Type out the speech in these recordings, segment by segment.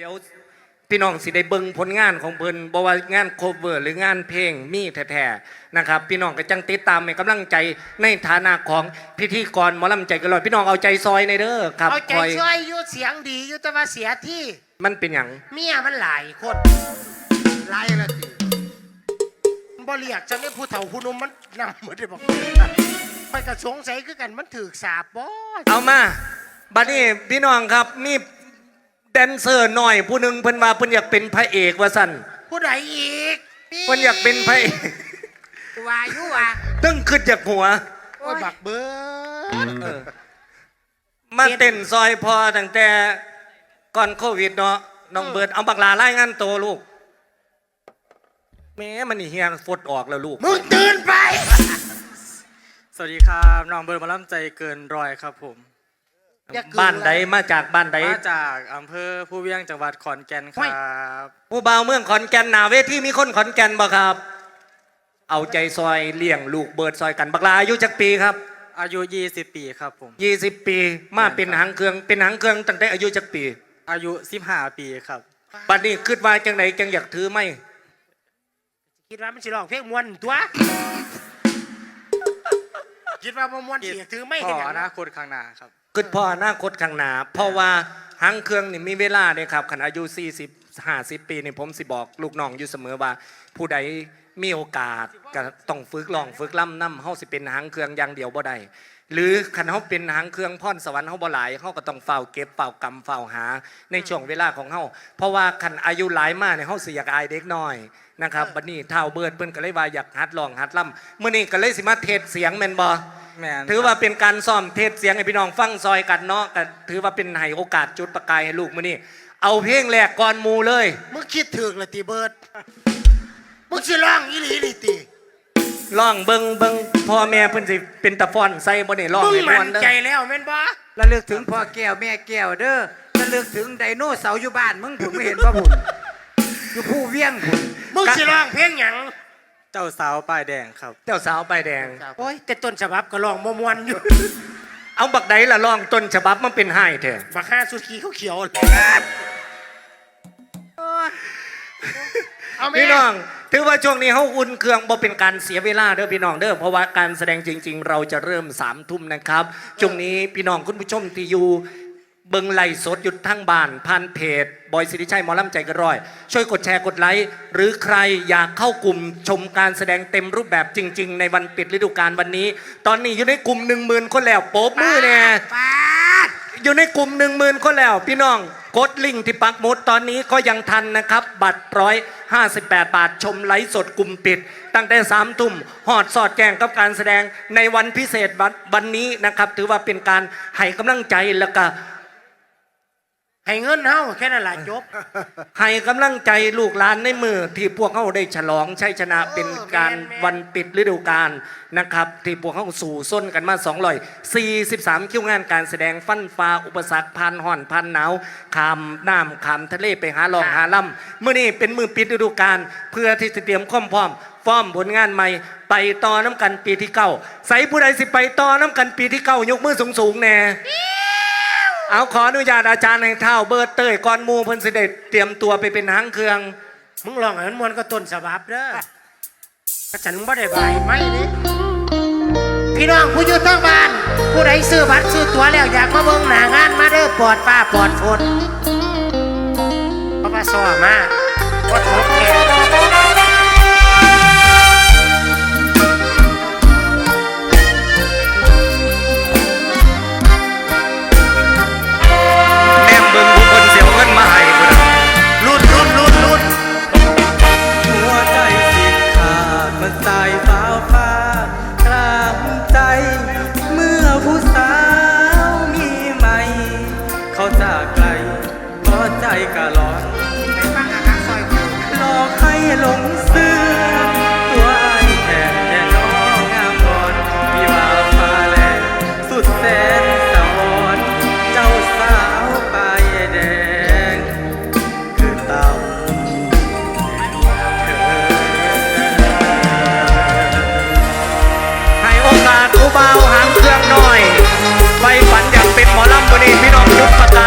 เดี๋ยวพี่น้องสิได้เบิ่งผลงานของเพิ่นบ่ว่างานโคเวอร์หรืองานเพลงมีแท้ๆนะครับ พี่น้องก็จังติดตามให้กำลังใจในฐานะของพิธีกรหมอลำใจกันลอยพี่น้องเอาใจซอยในเด้อครับเอาใจคอยช่วยอยู่เสียงดีอยู่แต่ว่าเสียที่มันเป็นหยังเมียมันหลายคนหลายละทีบ่เรียกจะไม่ผู้เฒ่าผู้หนุ่มมันนำหมดเลยบอกไปกระสงสัยคือกันมันถือสาบบ่เอามาบัดนี้พี่น้องครับมี แดนเซอร์หน่อยผู้หนึงเพิ่นมาเพิ่นอยากเป็นพระเอกว่าซั่นผู้ใดอีกเพิ่นอยากเป็นพระเอกว่าอยู่ว่าตึ้งขึ้นจากหัวโอ้ยบักเบิดเออมาเต้นซอยพอตั้งแต่ก่อนโควิดเนาะน้องเบิร์ดเอาบักลาไล่งานโตวลูกแม้มันนี่เฮียฟดออกแล้วลูกมึงตื่นไป สวัสดีครับน้องเบิร์ดหมาล่ำใจเกินร้อยครับผม อย่าเกิน บ้านใดมาจากบ้านใดมาจากอำเภอผู้เวียงจังหวัดขอนแก่นครับผู้บ่าวเมืองขอนแก่นหนาเวทีมีคนขอนแก่นบ่ครับ เอาใจซอยเลี้ยงลูกเบิร์ดซอยกันบักลาอายุจักปีครับ อายุ 20 ปีครับผม 20 ปีมาเป็นหางเครื่องเป็นหางเครื่องตั้งแต่อายุจักปี อายุ 15 ปีครับ บัดนี้คิดว่าจังไหนจังอยากถือไหมคิดว่ามันสิร้องเพลงมวนตัว คิดว่าบ่มวนเสียถือไม่พเห็นอหยังอนาคตข้างหน้าครับ คิดพออนาคตข้างหน้าเพราะว่าหางเครื่องนี่มีเวลาเนี่ยครับขณะอายุ 40 50 ปีนี่ผมสิบอกลูกน้องอยู่เสมอว่า ผู้ใดมีโอกาสก็ต้องฝึกลองฝึกล่ำน้ำเฮาสิเป็นหางเครื่องอย่างเดียวบ่ได้หรือคันเฮาเป็นหางเครื่องพรสวรรค์เฮาบ่หลายเฮาก็ต้องเฝ้าเก็บเฝ้ากำเฝ้าหาในช่วงเวลาของเฮาเพราะว่าคันอายุหลายมาเนี่ยเฮาสิอยากอายเด็กน้อยนะครับบัดนี้เท่าเบิดเพิ่นก็เลยว่าอยากหัดลองหัดล่ำมื้อนี้ก็เลยสิมาเทศเสียงแม่นบ่ แมนถือว่าเป็นการซ่อมเทศเสียงให้พี่น้องฟังซอยกันเนาะก็ถือว่าเป็นให้โอกาสจุดประกายให้ลูกมื้อนี้เอาเพลงแรกก่อนหมูเลย มึงคิดถึกละติเบิดมึงสิร้องอีหลีนี่ติร้องเบิงเบิงพ่อแม่เพิ่นสิเป็นตะฟอนใส่บ่ได้ร้องมึงให้ม่มั่วนนเด้อใจแล้วแม่นบ่ระลึกถึงพ่อแก้วแม่แก้วเด้อระลึกถึงไดโนเสาร์อยู่บ้านมึงผมไม่เห็นว่าบุญอยู่ผู้เวียงบุญมึงสิร้องเพลงหยัง เจ้าสาวป้ายแดงครับ เจ้าสาวป้ายแดงโอ้ย แต่ต้นฉบับก็ร้องบ่ม่วนอยู่ เอาบักใดล่ะร้องต้นฉบับมันเป็นไห้แท้บักห้าสุขีเขาเขียวเอาแม่พี่น้องถือว่าช่วงนี้เฮาอุ่นเครื่องบ่เป็นการเสียเวลาเด้อพี่น้องเด้อเพราะว่าการแสดงจริง ๆ เราจะเริ่ม3ามทุ่มนะครับช่วงนี้พี่น้องคุณผู้ชมที่อยู่ เบิงไล่สดหยุดทั้งบ้านผ่านเพจบอยสิริชัยมอลำใจกระร้อย ช่วยกดแชร์กดไลค์หรือใครอยากเข้ากลุ่มชมการแสดงเต็มรูปแบบจริง ๆ ในวันปิดฤดูกาลวันนี้ ตอนนี้อยู่ในกลุ่มหนึ่งหมื่นคนแล้วโป๊บมือเนี่ยอยู่ในกลุ่มหนึ่งหมื่นคนแล้ว พี่น้องกดลิงก์ที่ปักหมุดตอนนี้ก็ยังทันนะครับ บัตรร้อยห้าสิบแปดบาทชมไลฟ์สดกลุ่มปิด ตั้งแต่สามทุ่มหอดสอดแกงกับการแสดงในวันพิเศษวันวันนี้นะครับ ถือว่าเป็นการให้กำลังใจแล้วก็ ให้เงินเฮาแค่นั้นล่ะจบ ให้กำลังใจลูกหลานในมือที่พวกเขาได้ฉลองชัยชนะเป็นการแม่นๆวันปิดฤดูกาลนะครับ ที่พวกเขาสู่ส้นกันมา2 43 คิวงานการแสดงฟันฟ้าอุปสรรคพันห่อนพันหนาวขามน้ำขามทะเลไปหาลองหาล่ำเมื่อนี้เป็นมือปิดฤดูกาลเพื่อที่จะเตรียมความพร้อมฟอร์มผลงานใหม่ไปต่อน้ำกันปีที่เก้าใส่ผู้ใดสิไปต่อน้ำกันปีที่เก้ายกมือสูงๆแน่ เอาขออนุญาตอาจารย์ให้เท่าเบิร์ดเต้ยก่อนมูเพิ่นสิได้เตรียมตัวไปเป็นหางเครื่อง มึงลองให้มันมวนก็ต้นฉบับเด้อก็ฉันบ่ได้บายไม่นี่พี่น้องผู้อยู่ทั้งบ้าน ผู้ใดซื้อบัตรซื้อตั๋วแล้วอยากมาเบิ่งหน้างานมาเด้อปลอดฟ้าปลอดฝนเพราะว่าซ้อมาวัดทบแขก กะร้อกหลอกให้หลงซื้อตัวไอ้แค่แค่น้องงามก่อนพี่ว่าฟ้าแลงสุดแสนสะออนเจ้าสาวปลายแดง คือเต่าเธอให้โอกาสผู้บ่าหางเครื่องหน่อยไฟฝันอยากเป็นหมอลำวันนี้พี่น้องยุดประก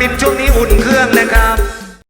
ปินช่วงนี้อุ่นเครื่อง